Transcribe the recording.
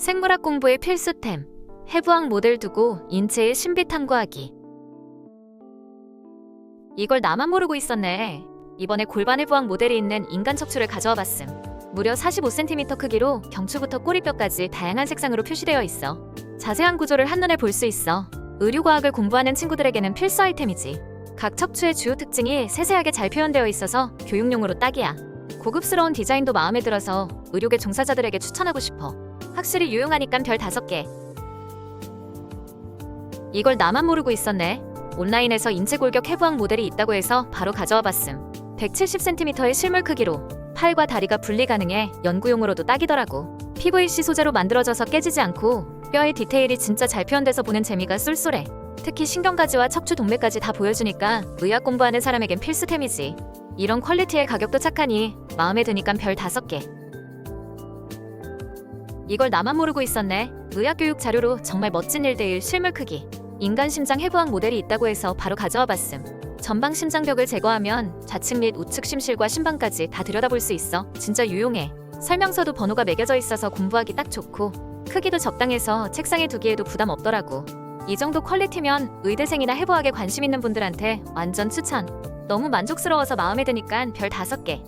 생물학 공부의 필수템. 해부학 모델 두고 인체의 신비 탐구하기. 이걸 나만 모르고 있었네. 이번에 골반 해부학 모델이 있는 인간 척추를 가져와 봤음. 무려 45cm 크기로 경추부터 꼬리뼈까지 다양한 색상으로 표시되어 있어. 자세한 구조를 한눈에 볼 수 있어. 의료과학을 공부하는 친구들에게는 필수 아이템이지. 각 척추의 주요 특징이 세세하게 잘 표현되어 있어서 교육용으로 딱이야. 고급스러운 디자인도 마음에 들어서 의료계 종사자들에게 추천하고 싶어. 확실히 유용하니까 별 다섯 개. 이걸 나만 모르고 있었네. 온라인에서 인체 골격 해부학 모델이 있다고 해서 바로 가져와 봤음. 170cm의 실물 크기로 팔과 다리가 분리 가능해 연구용으로도 딱이더라고. PVC 소재로 만들어져서 깨지지 않고 뼈의 디테일이 진짜 잘 표현돼서 보는 재미가 쏠쏠해. 특히 신경가지와 척추 동맥까지 다 보여주니까 의학 공부하는 사람에겐 필수템이지. 이런 퀄리티의 가격도 착하니 마음에 드니까 별 다섯 개. 이걸 나만 모르고 있었네. 의학교육 자료로 정말 멋진 1대1 실물 크기. 인간 심장 해부학 모델이 있다고 해서 바로 가져와 봤음. 전방 심장벽을 제거하면 좌측 및 우측 심실과 심방까지 다 들여다볼 수 있어. 진짜 유용해. 설명서도 번호가 매겨져 있어서 공부하기 딱 좋고 크기도 적당해서 책상에 두기에도 부담 없더라고. 이 정도 퀄리티면 의대생이나 해부학에 관심 있는 분들한테 완전 추천. 너무 만족스러워서 마음에 드니까 별 다섯 개.